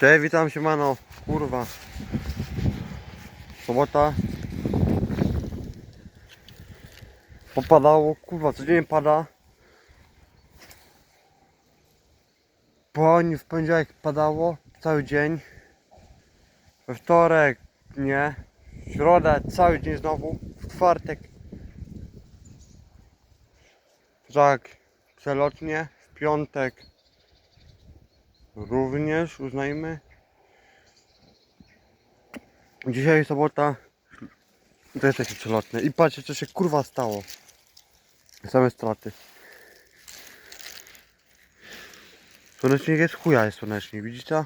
Cześć, witam się mano, kurwa. Sobota. Popadało, kurwa, codziennie pada. Po w poniedziałek padało, cały dzień. We wtorek nie. W środę cały dzień znowu. W czwartek. Tak, przelotnie. W piątek również uznajmy. Dzisiaj sobota. To jest takie przelotne. I patrzcie co się kurwa stało. Same straty. Słonecznik jest chuja jest słonecznik, widzicie?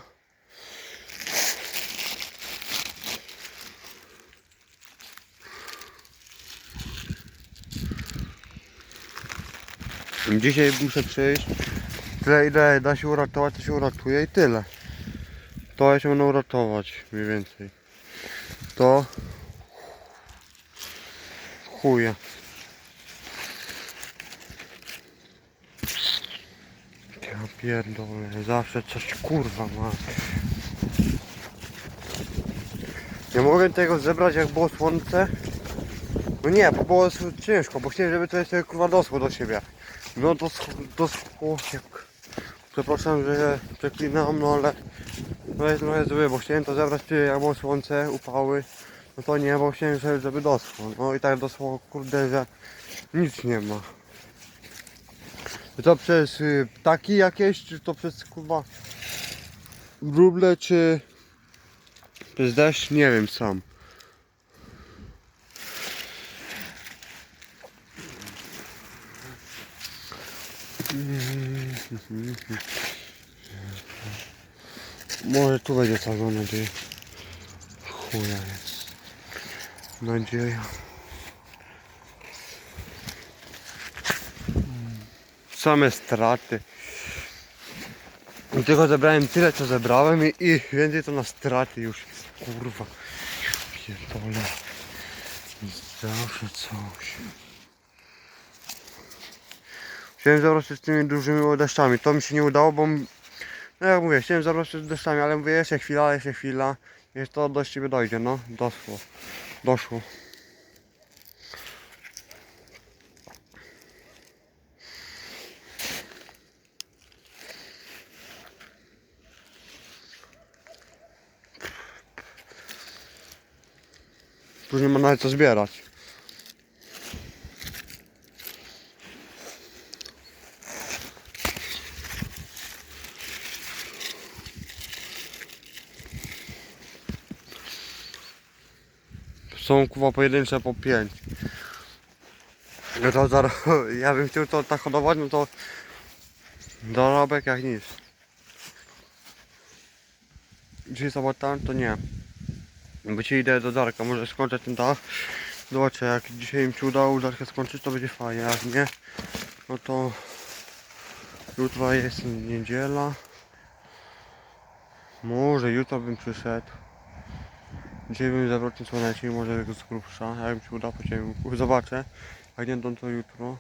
Dzisiaj muszę przyjść. Tyle ile da się uratować, to się uratuje i tyle. To ja się będę uratować mniej więcej. To chuje. Ja pierdolę, zawsze coś kurwa ma. Nie mogę tego zebrać jak było słońce. No nie, bo było ciężko, bo chciałem, żeby to jeszcze kurwa doschło do siebie. No doschło, doschło jak... Przepraszam, że przeklinam, no ale no jest trochę zły, bo chciałem to zebrać jak było słońce, upały. No to nie, bo chciałem, żeby doschło. No i tak doschło, kurde, że nic nie ma. Czy to przez y, ptaki jakieś, czy to przez kurwa wróble, czy przez deszcz? Nie wiem sam. Może tu będzie cała nadzieja. Chuja jest. Nadzieja. Same straty. Tylko zebrałem tyle co zebrałem i, i więcej to na straty już jest. Kurwa. Pierdolę. Zawsze coś. Chciałem zabrać się z tymi dużymi deszczami. To mi się nie udało, bo no jak mówię, chciałem zabrać się z deszczami, ale mówię jeszcze chwila, jeszcze chwila. Jeszcze to do ciebie dojdzie, no. Doszło. Doszło. Nie ma nawet co zbierać. Są kuwa pojedyncze po 5. No to zar... ja bym chciał to tak hodować, no to dorobek jak nic. Dzisiaj sobota, to nie. Bo ci idę do Darka, może skończę ten dach. Zobaczę, jak dzisiaj im się udało Darkę skończyć, to będzie fajnie, jak nie, no to jutro jest niedziela. Może jutro bym przyszedł. Dzisiaj bym zabrał ten słonecznik, może z grubsza, jak mi się uda, to cię zobaczę. Jak nie, to, to jutro.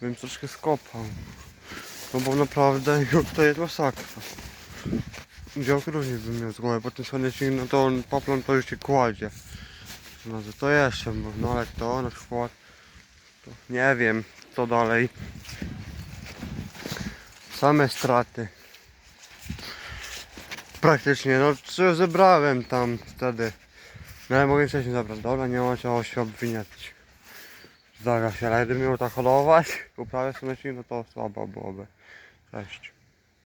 Bym troszkę skopał. No bo naprawdę jutro jest masakra. Działki różnie bym miał z głowy, bo ten słonecznik, no to on poplon to już się kładzie. No to, to jeszcze, no ale to na przykład, to nie wiem, co dalej. Same straty. Praktycznie, no co zebrałem tam wtedy. No ale mogę wcześniej zabrać, dobra, nie ma czego się obwiniać. Zdarza się, ale gdybym miał tak hodować, uprawiać słonecznik, no to słabo byłoby. Cześć.